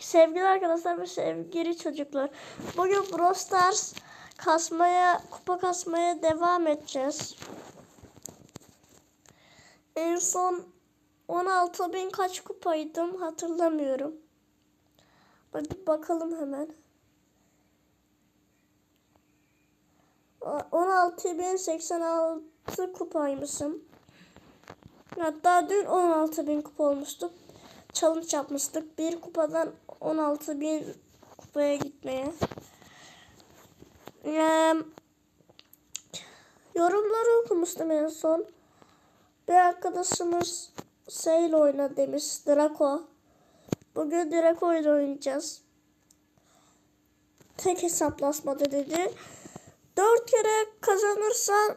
Sevgili arkadaşlar ve sevgili çocuklar. Bugün Brawl Stars kasmaya, kupa kasmaya devam edeceğiz. En son 16 bin kaç kupaydım hatırlamıyorum. Hadi bakalım hemen. 16.086 kupaymışım. Hatta dün 16.000 kupa olmuştuk. Challenge yapmıştık. Bir kupadan 16.000 kupaya gitmeye. Ee, yorumları okumuştum en son. Bir arkadaşımız Sail oyna demiş. Draco. Bugün Draco ile oynayacağız. Tek hesaplaşmada dedi. Dört kere kazanırsan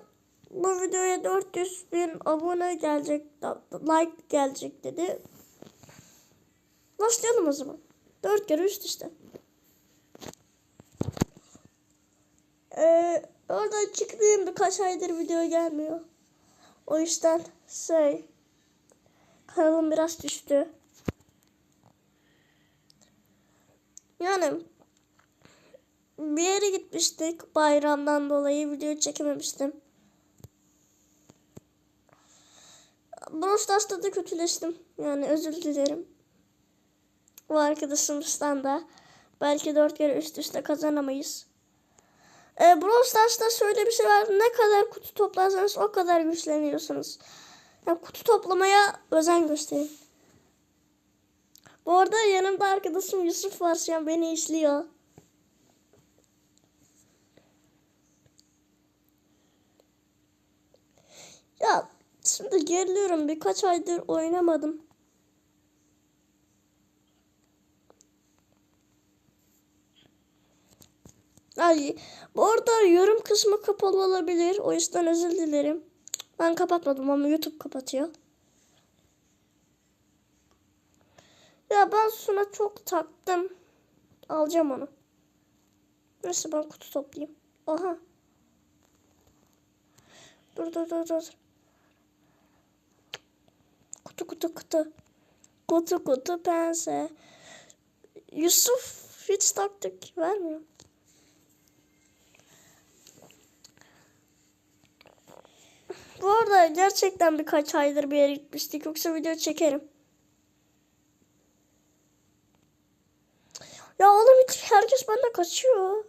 bu videoya 400 bin abone gelecek, like gelecek dedi. Başlayalım o zaman. Dört kere üst üste. Ee, oradan çıkmayayım birkaç aydır video gelmiyor. O yüzden şey kanalım biraz düştü. Yani bir yere gitmiştik bayramdan dolayı video çekememiştim. Brawl da kötüleştim. Yani özür dilerim. O arkadaşımızdan da belki dört kere üst üste kazanamayız. Ee, Brawl Stars'ta şöyle bir şey var. Ne kadar kutu toplarsanız o kadar güçleniyorsunuz. Yani kutu toplamaya özen gösterin. Bu arada yanımda arkadaşım Yusuf var şu an beni izliyor. Ya şimdi geriliyorum. Birkaç aydır oynamadım. Ay, bu arada yorum kısmı kapalı olabilir. O yüzden özür dilerim. Ben kapatmadım ama YouTube kapatıyor. Ya ben şuna çok taktım. Alacağım onu. Neyse ben kutu toplayayım. Aha. Dur dur dur dur. Kutu kutu kutu. Kutu kutu pense. Yusuf hiç taktik vermiyor. Bu arada gerçekten birkaç aydır bir yere gitmiştik. Yoksa video çekerim. Ya oğlum hiç herkes benden kaçıyor.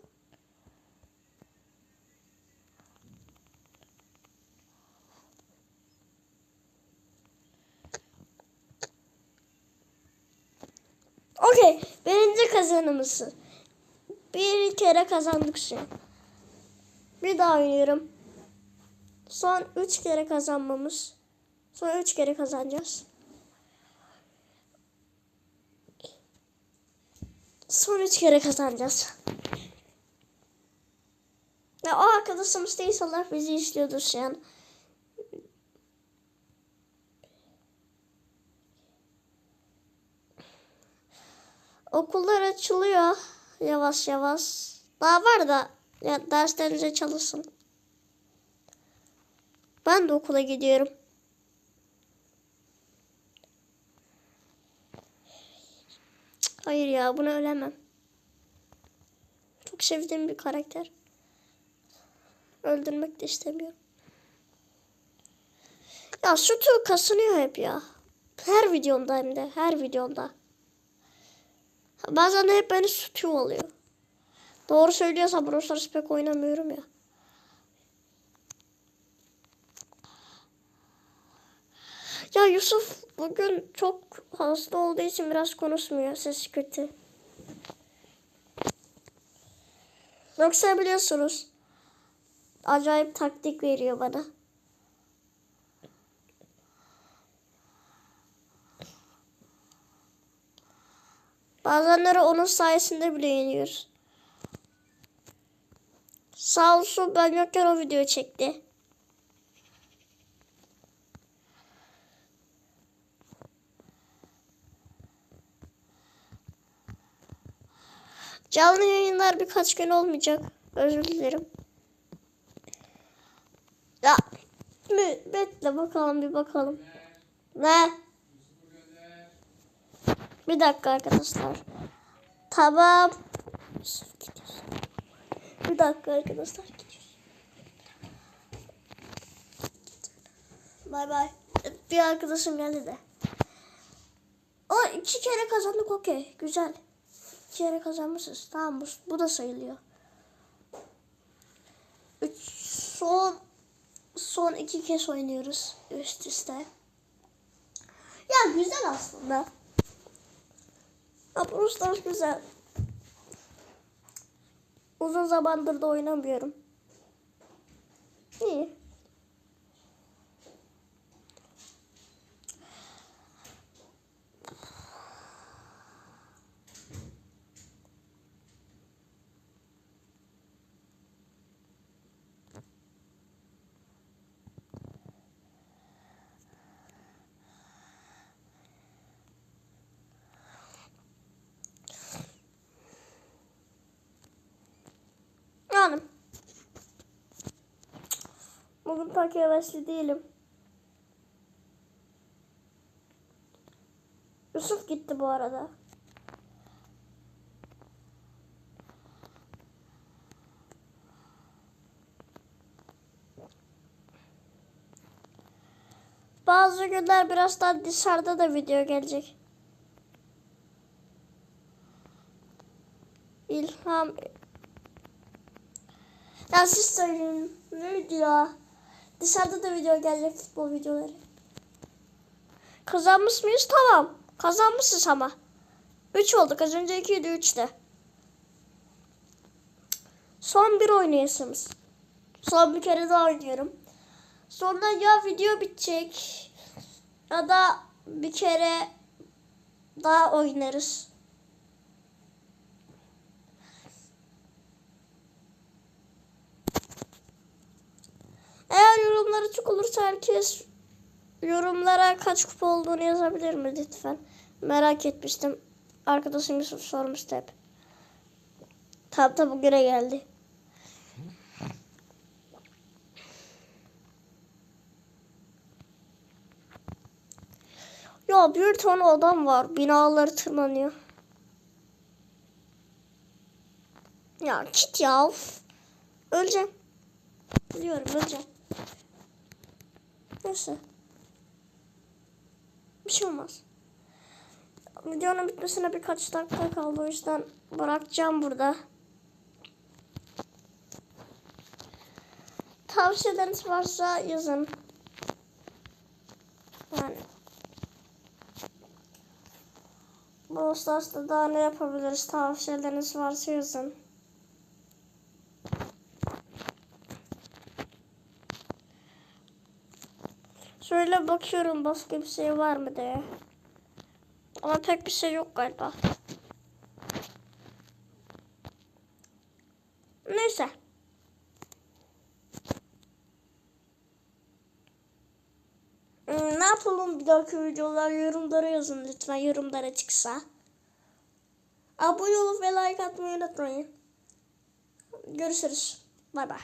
Okey. Birinci kazanımızı. Bir kere kazandık şu. Bir daha oynuyorum. Son üç kere kazanmamız. Son üç kere kazanacağız. Son üç kere kazanacağız. Ya o arkadaşımız da inşallah bizi izliyordur şu an. Okullar açılıyor yavaş yavaş. Daha var da ya derslerinize çalışın. Ben de okula gidiyorum. Hayır ya bunu ölemem. Çok sevdiğim bir karakter. Öldürmek de istemiyorum. Ya sütü kasınıyor hep ya. Her videomda hem de. Her videomda. Bazen hep beni sütü oluyor. Doğru söylüyorsa Brawl pek oynamıyorum ya. Ya Yusuf bugün çok hasta olduğu için biraz konuşmuyor. Sesi kötü. Yoksa biliyorsunuz. Acayip taktik veriyor bana. Bazenleri onun sayesinde bile yeniyoruz. Sağ olsun ben yokken o video çekti. Canlı yayınlar birkaç gün olmayacak. Özür dilerim. Ya bekle bakalım bir bakalım. Ne? Bir dakika arkadaşlar. Tamam. Bir dakika arkadaşlar. Bay bay. Bir arkadaşım geldi de. O iki kere kazandık okey. Güzel. İki kere kazanmışız. Tamam bu, bu da sayılıyor. Üç, son son iki kez oynuyoruz üst üste. Ya güzel aslında. Ya Brawl Stars güzel. Uzun zamandır da oynamıyorum. İyi. Yani. Bugün pek hevesli değilim. Yusuf gitti bu arada. Bazı günler biraz daha dışarıda da video gelecek. İlham ya siz söyleyin. Ne? Dışarıda da video gelecek futbol videoları. Kazanmış mıyız? Tamam. Kazanmışız ama. 3 olduk. Az önce 2'ydi 3'te. Son bir oynayasımız. Son bir kere daha oynuyorum. Sonra ya video bitecek ya da bir kere daha oynarız. Çok olursa herkes yorumlara kaç kupa olduğunu yazabilir mi lütfen? Merak etmiştim. Arkadaşım Yusuf sormuştu hep. Tam da bugüne geldi. Ya bir tane adam var. Binaları tırmanıyor. Ya git ya. Öleceğim. Biliyorum öleceğim. Neyse. Bir şey olmaz. Videonun bitmesine birkaç dakika kaldı. O yüzden bırakacağım burada. Tavsiyeleriniz varsa yazın. Yani. Bu Stars'ta daha ne yapabiliriz? Tavsiyeleriniz varsa yazın. Şöyle bakıyorum başka bir şey var mı diye. Ama pek bir şey yok galiba. Neyse. Hmm, ne yapalım bir dahaki videolar yorumlara yazın lütfen yorumlara çıksa. Abone olup ve like atmayı unutmayın. Görüşürüz. Bay bay.